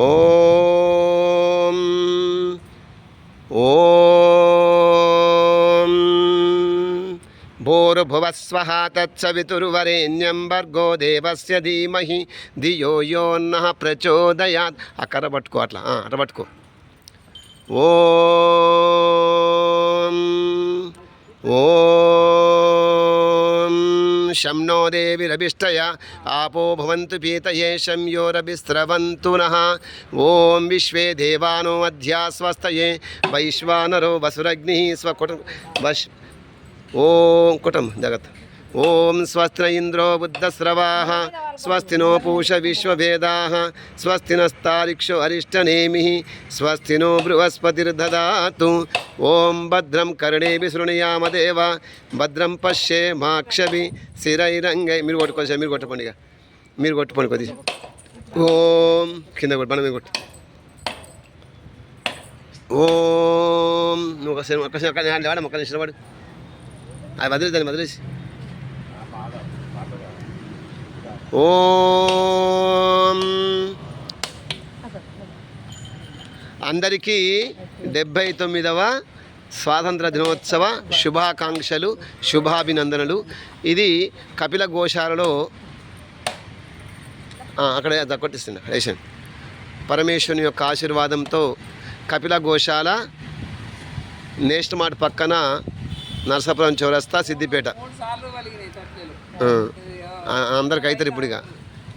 ఓం ఓం భూర్భువస్వ తత్సవితుర్వరేణ్యం భర్గో దేవస్య ధీమహి ధియో యోన్నః ప్రచోదయాత్. అక్కడ పట్టుకో అట్లా అట్ట పట్టుకో. ఓ శం నో దేవిరభిష్టయ ఆపో భవంతు పీతయే శం యోరభిస్రవంతు నః ఓం విశ్వే దేవానో అధ్యా స్వస్తయే వైశ్వానరో వసురగ్ని స్వకుట వశ్ ఓం కుటం జగత్ ఓం స్వస్తి న ఇంద్రో బుద్ధస్రవా స్వస్తి నో పూష విశ్వవేదా స్వస్తి నస్తారిక్షో అరిష్టనేమి స్వస్తి నో బృహస్పతిర్దదాతు ఓం భద్రం కర్ణేభి శృణుయామదేవ. భద్రం పశ్యే మాక్షభి శిరైరంగై. మీరు కొట్టుకోవచ్చు మీరు కొట్టపండి ఇక. మీరు కొట్టుకోండి కొద్దిగా. ఓం కింద కొట్టు బండ కొట్టు. ఓం నువ్వు ఒకసారి ఒకసారి ఒక హ్యాండ్ వాడు మొక్క నిలబడు అది వదిలేసి దాన్ని వదిలేసి. ఓం అందరికీ డెబ్భై తొమ్మిదవ స్వాతంత్ర దినోత్సవ శుభాకాంక్షలు శుభాభినందనలు. ఇది కపిల గోశాలలో అక్కడ అక్కడే రేషన్. పరమేశ్వరుని యొక్క ఆశీర్వాదంతో కపిల గోశాల నేస్ట్ మార్ట్ పక్కన నరసాపురం చౌరస్తా సిద్దిపేట. మూడు ఇప్పుడుగా అందరికి అవుతారు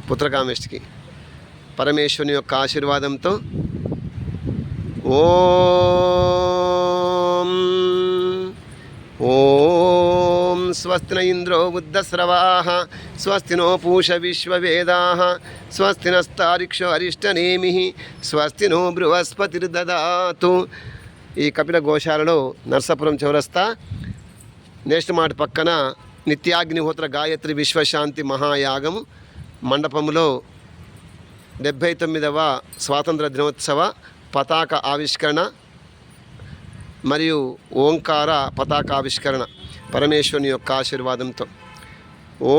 పుత్రకామేష్టికి. పరమేశ్వరుని యొక్క ఆశీర్వాదంతో ఓం. ఓం స్వస్తిన ఇంద్రో బుద్ధస్రవా స్వస్తినో పూష విశ్వవేదా స్వస్తినస్తారిక్షో అరిష్టనేమి స్వస్తినో బృహస్పతిర్దాతు బృహస్పతిర్దదాతు ఈ కపిల గోశాలలో నర్సాపురం చౌరస్తా నెక్స్ట్ మాట పక్కన నిత్యాగ్నిహోత్ర గాయత్రి విశ్వశాంతి మహాయాగం మండపములో డెబ్భై తొమ్మిదవ స్వాతంత్ర దినోత్సవ పతాక ఆవిష్కరణ మరియు ఓంకార పతాక ఆవిష్కరణ పరమేశ్వరుని యొక్క ఆశీర్వాదంతో. ఓ